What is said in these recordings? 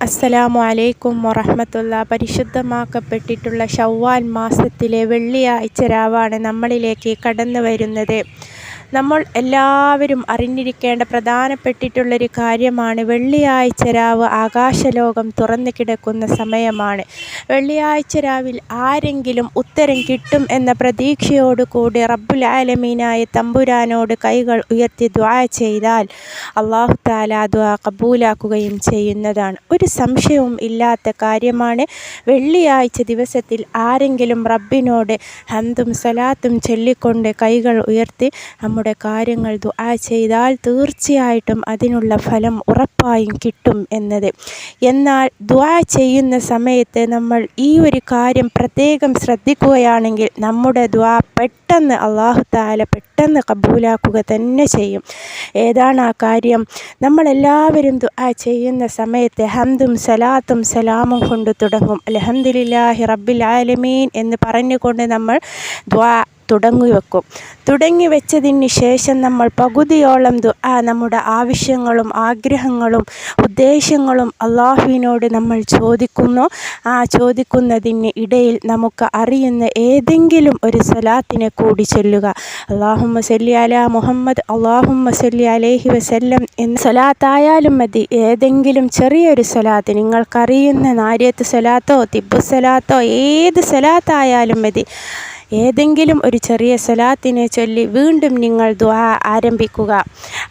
അസ്സലാമു അലൈക്കും വറഹമത്തുള്ള. പരിശുദ്ധമാക്കപ്പെട്ടിട്ടുള്ള ഷവ്വാൽ മാസത്തിലെ വെള്ളിയാഴ്ച രാവാണ് നമ്മളിലേക്ക് കടന്നു വരുന്നത് നമ്മൾ എല്ലാവരും അറിഞ്ഞിരിക്കേണ്ട പ്രധാനപ്പെട്ടിട്ടുള്ളൊരു കാര്യമാണ് വെള്ളിയാഴ്ച രാവ് ആകാശലോകം തുറന്നു കിടക്കുന്ന സമയമാണ്. വെള്ളിയാഴ്ച രാവിൽ ആരെങ്കിലും ഉത്തരം കിട്ടും എന്ന പ്രതീക്ഷയോടുകൂടി റബ്ബുൽ ആലമീനായ തമ്പുരാനോട് കൈകൾ ഉയർത്തി ദ്വാ ചെയ്താൽ അള്ളാഹു താല ദ്വാ കബൂലാക്കുകയും ചെയ്യുന്നതാണ്. ഒരു സംശയവും ഇല്ലാത്ത കാര്യമാണ് വെള്ളിയാഴ്ച ദിവസത്തിൽ ആരെങ്കിലും റബ്ബിനോട് ഹന്തും സലാത്തും ചൊല്ലിക്കൊണ്ട് കൈകൾ ഉയർത്തി നമ്മൾ നമ്മുടെ കാര്യങ്ങൾ ദുആ ചെയ്താൽ തീർച്ചയായിട്ടും അതിനുള്ള ഫലം ഉറപ്പായും കിട്ടും എന്നത്. എന്നാൽ ദുആ ചെയ്യുന്ന സമയത്ത് നമ്മൾ ഈ ഒരു കാര്യം പ്രത്യേകം ശ്രദ്ധിക്കുകയാണെങ്കിൽ നമ്മുടെ ദുആ പെട്ടെന്ന് അള്ളാഹു താല പെട്ടെന്ന് കബൂലാക്കുക തന്നെ ചെയ്യും. ഏതാണ് ആ കാര്യം? നമ്മളെല്ലാവരും ദുആ ചെയ്യുന്ന സമയത്ത് ഹംദും സലാത്തും സലാമും കൊണ്ട് തുടങ്ങും. അലഹദില്ലാഹി റബ്ബിൽ ആലമീൻ എന്ന് പറഞ്ഞുകൊണ്ട് നമ്മൾ ദ്വാ തുടങ്ങി വെക്കും തുടങ്ങി വെച്ചതിന് ശേഷം നമ്മൾ പകുതിയോളം ദുആ നമ്മുടെ ആവശ്യങ്ങളും ആഗ്രഹങ്ങളും ഉദ്ദേശങ്ങളും അള്ളാഹുവിനോട് നമ്മൾ ചോദിക്കുന്നു. ആ ചോദിക്കുന്നതിന് ഇടയിൽ നമുക്ക് അറിയുന്ന ഏതെങ്കിലും ഒരു സലാത്തിനെ കൂടി ചൊല്ലുക. അള്ളാഹുമ്മ സല്ലി അല മുഹമ്മദ് അള്ളാഹുമ്മ സല്ലി അലേഹി വസല്ലം എന്ന സലാത്തായാലും മതി. ഏതെങ്കിലും ചെറിയൊരു സലാത്ത് നിങ്ങൾക്കറിയുന്ന നാര്യത്ത് സലാത്തോ തിബു സലാത്തോ ഏത് സലാത്തായാലും മതി. ഏതെങ്കിലും ഒരു ചെറിയ സ്വലാത്തിനെ ചൊല്ലി വീണ്ടും നിങ്ങൾ ദ്വാ ആരംഭിക്കുക.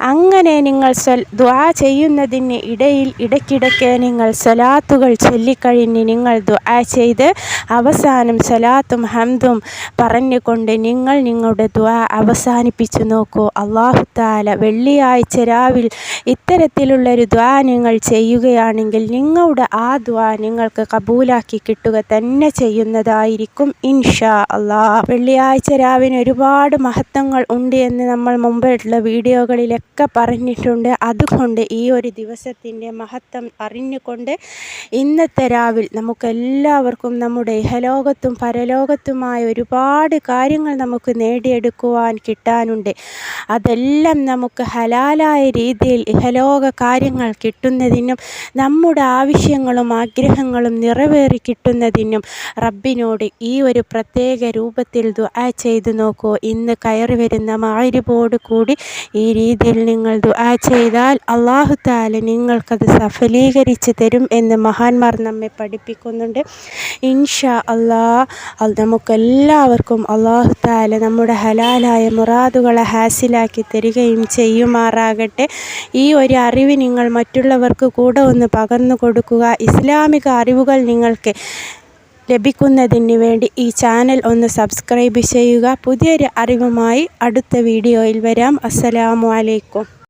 അങ്ങനെ നിങ്ങൾ ദ്വാ ചെയ്യുന്നതിന് ഇടയിൽ ഇടയ്ക്കിടയ്ക്ക് നിങ്ങൾ സ്വലാത്തുകൾ ചൊല്ലിക്കഴിഞ്ഞ് നിങ്ങൾ ദ്വാ ചെയ്ത് അവസാനം സ്വലാത്തും ഹംദും പറഞ്ഞുകൊണ്ട് നിങ്ങൾ നിങ്ങളുടെ ദ്വാ അവസാനിപ്പിച്ചു നോക്കൂ. അള്ളാഹു താല വെള്ളിയാഴ്ച രാവിൽ ഇത്തരത്തിലുള്ളൊരു ദ്വാ നിങ്ങൾ ചെയ്യുകയാണെങ്കിൽ നിങ്ങളുടെ ആ ദ്വാ നിങ്ങൾക്ക് കബൂലാക്കി കിട്ടുക തന്നെ ചെയ്യുന്നതായിരിക്കും ഇൻഷാ അള്ളാഹ് വെള്ളിയാഴ്ച രാവിലെ ഒരുപാട് മഹത്വങ്ങൾ ഉണ്ട് എന്ന് നമ്മൾ മുമ്പായിട്ടുള്ള വീഡിയോകളിലൊക്കെ പറഞ്ഞിട്ടുണ്ട്. അതുകൊണ്ട് ഈ ഒരു ദിവസത്തിന്റെ മഹത്വം അറിഞ്ഞുകൊണ്ട് ഇന്നത്തെ രാവിൽ നമുക്കെല്ലാവർക്കും നമ്മുടെ ഇഹലോകത്തും പരലോകത്തുമായ ഒരുപാട് കാര്യങ്ങൾ നമുക്ക് നേടിയെടുക്കുവാൻ കിട്ടാനുണ്ട്. അതെല്ലാം നമുക്ക് ഹലാലായ രീതിയിൽ ഇഹലോക കാര്യങ്ങൾ കിട്ടുന്നതിനും നമ്മുടെ ആവശ്യങ്ങളും ആഗ്രഹങ്ങളും നിറവേറി കിട്ടുന്നതിനും റബ്ബിനോട് ഈ ഒരു പ്രത്യേക രൂപ രൂപത്തിൽ ദുആ ചെയ്ത് നോക്കൂ. ഇന്ന് കയറി വരുന്ന മാരിബോട് കൂടി ഈ രീതിയിൽ നിങ്ങൾ ദുആ ചെയ്താൽ അള്ളാഹു താല നിങ്ങൾക്കത് സഫലീകരിച്ച് തരും എന്ന് മഹാന്മാർ നമ്മെ പഠിപ്പിക്കുന്നുണ്ട്. ഇൻഷാ അള്ളാഹ് അത് നമുക്കെല്ലാവർക്കും അള്ളാഹു താല നമ്മുടെ ഹലാലായ മുറാദുകളെ ഹാസിലാക്കി തരികയും ചെയ്യുമാറാകട്ടെ. ഈ ഒരു അറിവ് നിങ്ങൾ മറ്റുള്ളവർക്ക് കൂടെ ഒന്ന് പകർന്നു കൊടുക്കുക. ഇസ്ലാമിക അറിവുകൾ നിങ്ങൾക്ക് ലഭിക്കുന്നതിന് വേണ്ടി ഈ ചാനൽ ഒന്ന് സബ്സ്ക്രൈബ് ചെയ്യുക. പുതിയൊരു അറിവുമായി അടുത്ത വീഡിയോയിൽ വരാം. അസ്സലാമു അലൈക്കും.